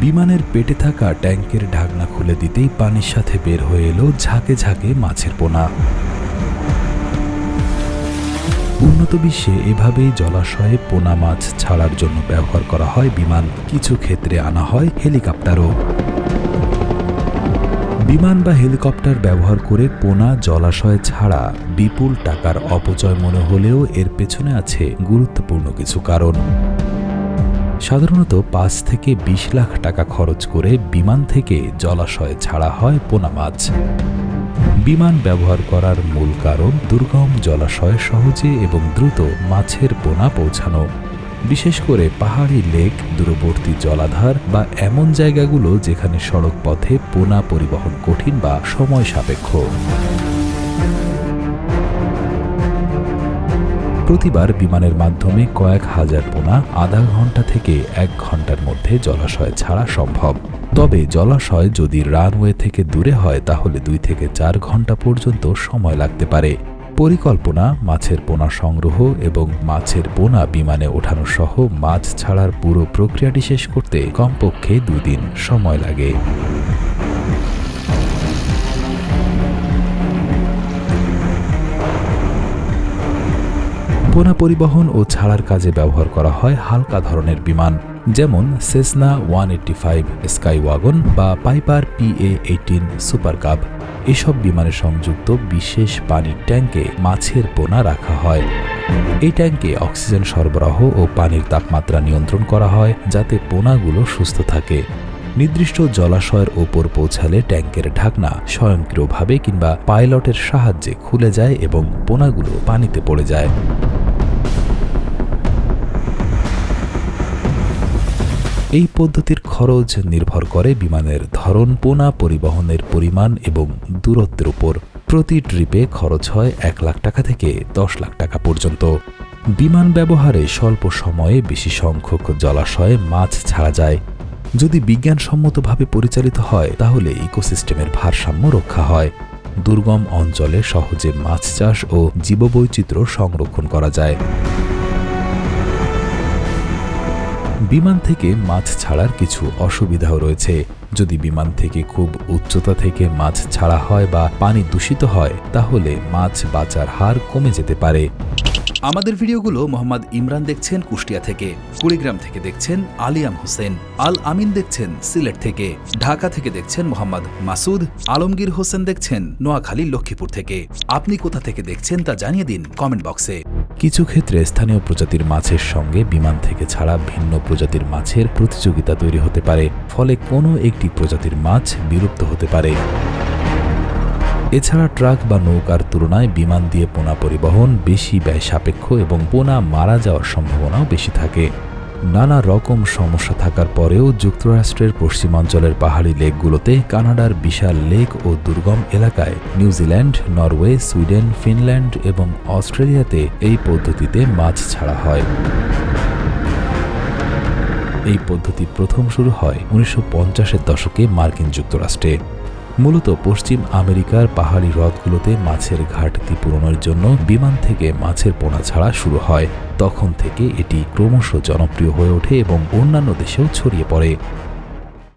বিমানের পেটে থাকা ট্যাঙ্কের ঢাকনা খুলে দিতেই পানির সাথে বের হয়ে এলো ঝাঁকে ঝাঁকে মাছের পোনা। উন্নত বিশ্বে এভাবেই জলাশয়ে পোনা মাছ ছাড়ার জন্য ব্যবহার করা হয় বিমান। কিছু ক্ষেত্রে আনা হয় হেলিকপ্টারও। বিমান বা হেলিকপ্টার ব্যবহার করে পোনা জলাশয় ছাড়া বিপুল টাকার অপচয় মনে হলেও এর পেছনে আছে গুরুত্বপূর্ণ কিছু কারণ। সাধারণত পাঁচ থেকে বিশ লাখ টাকা খরচ করে বিমান থেকে জলাশয়ে ছাড়া হয় পোনা মাছ। বিমান ব্যবহার করার মূল কারণ দুর্গম জলাশয়ে সহজে এবং দ্রুত মাছের পোনা পৌঁছানো। বিশেষ করে পাহাড়ি লেক, দূরবর্তী জলাধার বা এমন জায়গাগুলো যেখানে সড়ক পথে পোনা পরিবহন কঠিন বা সময় সাপেক্ষ। প্রতিবার বিমানের মাধ্যমে কয়েক হাজার পোনা আধা ঘণ্টা থেকে এক ঘণ্টার মধ্যে জলাশয় ছাড়া সম্ভব। তবে জলাশয় যদি রানওয়ে থেকে দূরে হয়, তাহলে দুই থেকে চার ঘণ্টা পর্যন্ত সময় লাগতে পারে। পরিকল্পনা, মাছের পোনা সংগ্রহ এবং মাছের পোনা বিমানে ওঠানো সহ মাছ ছাড়ার পুরো প্রক্রিয়াটি শেষ করতে কমপক্ষে দুই দিন সময় লাগে। পোনা পরিবহন ও ছাড়ার কাজে ব্যবহার করা হয় হালকা ধরনের বিমান, যেমন Cessna one eighty five Skywagon বা Piper PA eighteen Super Cub এসব বিমানে সংযুক্ত বিশেষ পানির ট্যাঙ্কে মাছের পোনা রাখা হয়। এই ট্যাঙ্কে অক্সিজেন সরবরাহ ও পানির তাপমাত্রা নিয়ন্ত্রণ করা হয়, যাতে পোনাগুলো সুস্থ থাকে। নির্দিষ্ট জলাশয়ের ওপর পৌঁছালে ট্যাঙ্কের ঢাকনা স্বয়ংক্রিয়ভাবে কিংবা পাইলটের সাহায্যে খুলে যায় এবং পোনাগুলো পানিতে পড়ে যায়। এই পদ্ধতির খরচ নির্ভর করে বিমানের ধরন, পোনা পরিবহনের পরিমাণ এবং দূরত্বের উপর। প্রতি ট্রিপে খরচ হয় এক লাখ টাকা থেকে দশ লাখ টাকা পর্যন্ত। বিমান ব্যবহারে স্বল্প সময়ে বেশি সংখ্যক জলাশয়ে মাছ ছাড়া যায়। যদি বিজ্ঞানসম্মতভাবে পরিচালিত হয়, তাহলে ইকোসিস্টেমের ভারসাম্য রক্ষা হয়। দুর্গম অঞ্চলে সহজে মাছ চাষ ও জীববৈচিত্র্য সংরক্ষণ করা যায়। বিমান থেকে মাছ ছাড়ার কিছু অসুবিধাও রয়েছে। যদি বিমান থেকে খুব উচ্চতা থেকে মাছ ছাড়া হয় বা পানি দূষিত হয়, তাহলে মাছ বাঁচার হার কমে যেতে পারে। আমাদের ভিডিওগুলো মোহাম্মদ ইমরান দেখছেন কুষ্টিয়া থেকে, কুড়িগ্রাম থেকে দেখছেন আলিয়াম হোসেন, আল আমিন দেখছেন সিলেট থেকে, ঢাকা থেকে দেখছেন মোহাম্মদ মাসুদ, আলমগীর হোসেন দেখছেন নোয়াখালী লক্ষ্মীপুর থেকে। আপনি কোথা থেকে দেখছেন তা জানিয়ে দিন কমেন্ট বক্সে। কিছু ক্ষেত্রে স্থানীয় প্রজাতির মাছের সঙ্গে বিমান থেকে ছাড়া ভিন্ন প্রজাতির মাছের প্রতিযোগিতা তৈরি হতে পারে, ফলে কোনো একটি প্রজাতির মাছ বিলুপ্ত হতে পারে। এছাড়া ট্রাক বা নৌকার তুলনায় বিমান দিয়ে পোনা পরিবহন বেশি ব্যয় সাপেক্ষ এবং পোনা মারা যাওয়ার সম্ভাবনাও বেশি থাকে। নানা রকম সমস্যা থাকার পরেও যুক্তরাষ্ট্রের পশ্চিমাঞ্চলের পাহাড়ি লেকগুলোতে কানাডার বিশাল লেক ও দুর্গম এলাকায় নিউজিল্যান্ড, নরওয়ে, সুইডেন, ফিনল্যান্ড এবং অস্ট্রেলিয়াতে এই পদ্ধতিতে মাছ ছাড়া হয়। এই পদ্ধতি প্রথম শুরু হয় উনিশশো পঞ্চাশের দশকে মার্কিন যুক্তরাষ্ট্রে। মূলত পশ্চিম আমেরিকার পাহাড়ি হ্রদগুলোতে মাছের ঘাটতি পূরণের জন্য বিমান থেকে মাছের পোনা ছাড়া শুরু হয়। তখন থেকে এটি ক্রমশ জনপ্রিয় হয়ে ওঠে এবং অন্যান্য দেশেও ছড়িয়ে পড়ে।